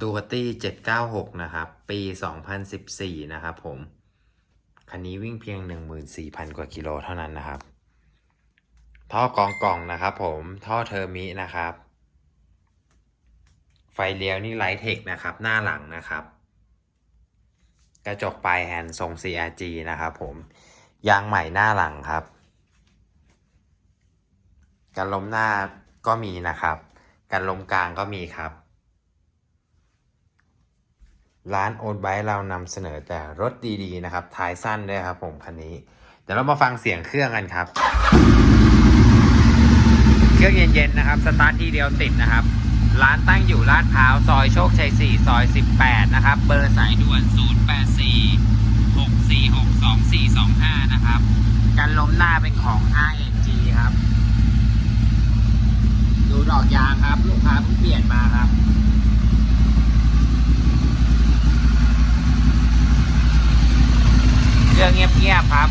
ดูคตี้796 นะครับ ปี 2014 นะครับผม คันนี้วิ่งเพียง 14,000 กว่ากิโลเท่านั้นนะครับ ท่อกองกล่องนะครับผม ท่อเทอร์มินะครับ ไฟเลี้ยวนี่ไลท์เทคนะครับ หน้าหลังนะครับ กระจกปลายแฮนด์ทรง CRG นะครับผม ยางใหม่หน้าหลังครับการล้มหน้าก็มีนะครับการล้มกลางก็มีครับ ร้านโอนไบเรานำเสนอแต่รถดีๆนะครับท้ายสั้นด้วยครับผมคันนี้ เดี๋ยวเรามาฟังเสียงเครื่องกันครับ เครื่องเย็นๆนะครับ สตาร์ททีเดียวติดนะครับ ร้านตั้งอยู่ลาดพร้าวซอยโชคชัย 4 ซอย 18 นะครับ เบอร์สายด่วน 084 646 2425 นะครับการล้มหน้าเป็นของ RNG ครับ ดูดอกยางครับ ลูกค้าเพิ่งเปลี่ยนมาครับ เค รื่องเงียบๆครับ